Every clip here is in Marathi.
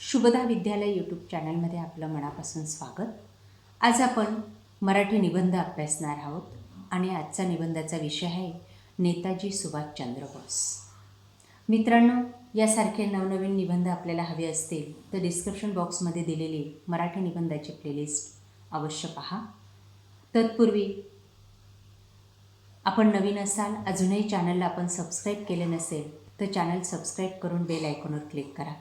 शुभदा विद्यालय यूट्यूब चॅनलमध्ये आपलं मनापासून स्वागत. आज आपण मराठी निबंध अभ्यासणार आहोत आणि आजचा निबंधाचा विषय आहे नेताजी सुभाषचंद्र बोस. मित्रांनो यासारखे नवनवीन निबंध आपल्याला हवे असतील तर डिस्क्रिप्शन बॉक्समध्ये दिलेली मराठी निबंधाची प्लेलिस्ट अवश्य पहा. तत्पूर्वी आपण नवीन असाल अजूनही चॅनलला आपण सबस्क्राईब केले नसेल तर चॅनल सबस्क्राईब करून बेल आयकॉनवर क्लिक करा.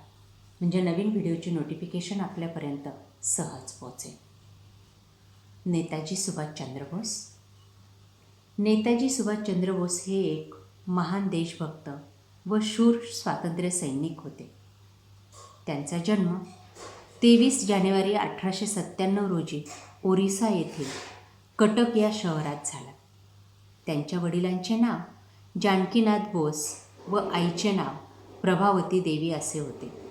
म्हणजे नवीन व्हिडिओची नोटिफिकेशन आपल्यापर्यंत सहज पोहोचेल. नेताजी सुभाषचंद्र बोस. नेताजी सुभाषचंद्र बोस हे एक महान देशभक्त व शूर स्वातंत्र्य सैनिक होते. त्यांचा जन्म तेवीस जानेवारी अठराशे सत्त्याण्णव रोजी ओरिसा येथील कटक या शहरात झाला. त्यांच्या वडिलांचे नाव जानकीनाथ बोस व आईचे नाव प्रभावती देवी असे होते.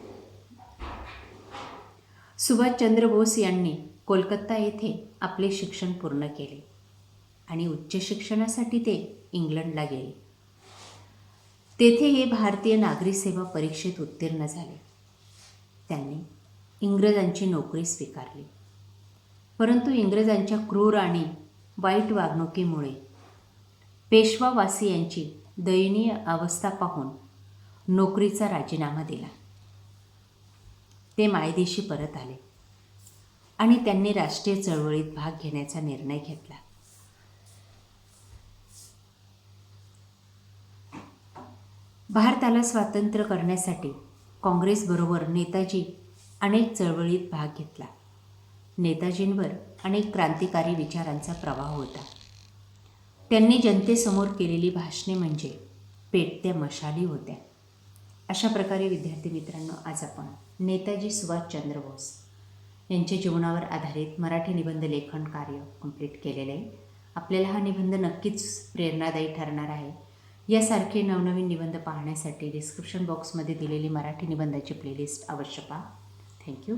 सुभाषचंद्र बोस यांनी कोलकाता येथे आपले शिक्षण पूर्ण केले आणि उच्च शिक्षणासाठी ते इंग्लंडला गेले. तेथे हे भारतीय नागरी सेवा परीक्षेत उत्तीर्ण झाले. त्यांनी इंग्रजांची नोकरी स्वीकारली. परंतु इंग्रजांच्या क्रूर आणि वाईट वागणुकीमुळे पेशवावासी यांची दयनीय अवस्था पाहून नोकरीचा राजीनामा दिला. ते मायदेशी परत आले. आणि त्यांनी राष्ट्रीय चळवळीत भाग घेण्याचा निर्णय घेतला. भारताला स्वातंत्र्य करण्यासाठी काँग्रेसबरोबर नेताजी अनेक चळवळीत भाग घेतला. नेताजींवर अनेक क्रांतिकारी विचारांचा प्रभाव होता. त्यांनी जनतेसमोर केलेली भाषणे म्हणजे पेटत्या मशाली होत्या. अशा प्रकारे विद्यार्थी मित्रांनो आज आपण नेताजी सुभाषचंद्र बोस यांच्या जीवनावर आधारित मराठी निबंध लेखन कार्य कंप्लीट केलेलं आहे. आपल्याला हा निबंध नक्कीच प्रेरणादायी ठरणार आहे. यासारखे नवनवीन निबंध पाहण्यासाठी डिस्क्रिप्शन बॉक्समध्ये दिलेली मराठी निबंधाची प्लेलिस्ट अवश्य पहा. थँक्यू